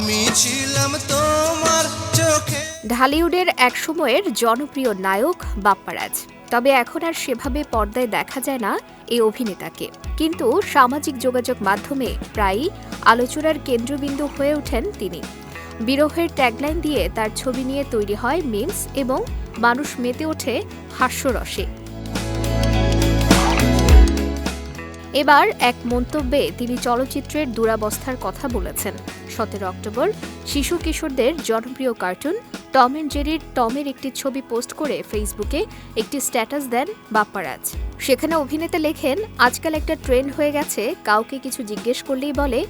আমি ছিলাম তোমার চোখে। ঢালিউডের একসময়ের জনপ্রিয় নায়ক বাপ্পারাজ। তবে এখন আর সেভাবে পর্দায় দেখা যায় না এই অভিনেতাকে। কিন্তু সামাজিক যোগাযোগ মাধ্যমে প্রায়ই আলোচনার কেন্দ্রবিন্দু হয়ে ওঠেন তিনি। বিরহের ট্যাগলাইন দিয়ে তার ছবি নিয়ে তৈরি হয় মিমস এবং মানুষ মেতে ওঠে হাস্যরসে। এবার এক মন্তব্যে তিনি চলচ্চিত্রের দুরাবস্থার কথা বলেছেন। সতেরো অক্টোবর, শিশু কিশোরদের জনপ্রিয় কার্টুন টম অ্যান্ড জেরির টমের একটি ছবি পোস্ট করে ফেসবুকে একটি স্ট্যাটাস দেন বাপ্পারাজ। সেখানে অভিনেতা লেখেন, আজকাল একটা ট্রেন্ড হয়ে গেছে, কাউকে কিছু জিজ্ঞেস করলেই বলে,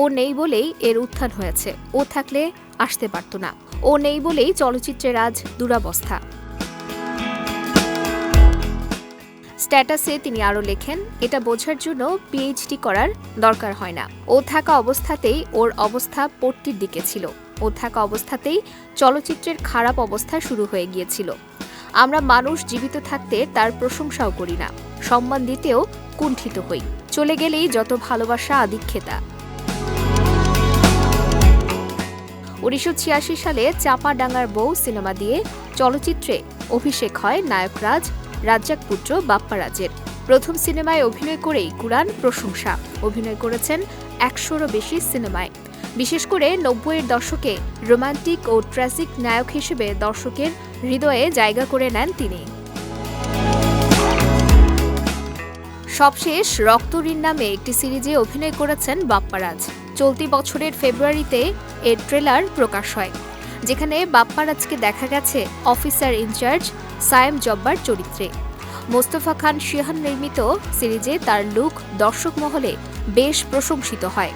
ও নেই বলেই এর উত্থান হয়েছে, ও থাকলে আসতে পারত না, ও নেই বলেই চলচ্চিত্রের আজ দুরাবস্থা স্ট্যাটাসে তিনি আরও লেখেন, এটা বোঝার জন্য পিএইচডি করার দরকার হয় না। ও থাকা অবস্থাতেই ওর অবস্থা পট্টির দিকে ছিল। ও থাকা অবস্থাতেই চলচ্চিত্রের খারাপ অবস্থা শুরু হয়ে গিয়েছিল। আমরা মানুষ জীবিত থাকতে তার প্রশংসাও করি না। সম্মান দিতেও কুণ্ঠিত হই। চলে গেলেই যত ভালোবাসা আদিক্ষেতা। উনিশশো ছিয়াশি সালে চাপাডাঙ্গার বউ সিনেমা দিয়ে চলচ্চিত্রে অভিষেক হয় নায়করাজ রাজ্জাক পুত্র বাপ্পারাজের। প্রথম সিনেমায় অভিনয় করেই কুরান প্রশংসা। অভিনয় করেছেন একশোরও বেশি সিনেমায়। বিশেষ করে নব্বইয়ের দশকে রোমান্টিক ও ট্র্যাজিক নায়ক হিসেবে দর্শকের হৃদয়ে জায়গা করে নেন তিনি। সবশেষ রক্তঋণ নামে একটি সিরিজে অভিনয় করেছেন বাপ্পারাজ। চলতি বছরের ফেব্রুয়ারিতে এর ট্রেলার প্রকাশ হয়, যেখানে বাপ্পারাজকে দেখা গেছে অফিসার ইনচার্জ সায়েম জব্বার চরিত্রে। মোস্তফা খান শিহান নির্মিত সিরিজে তার লুক দর্শক মহলে বেশ প্রশংসিত হয়।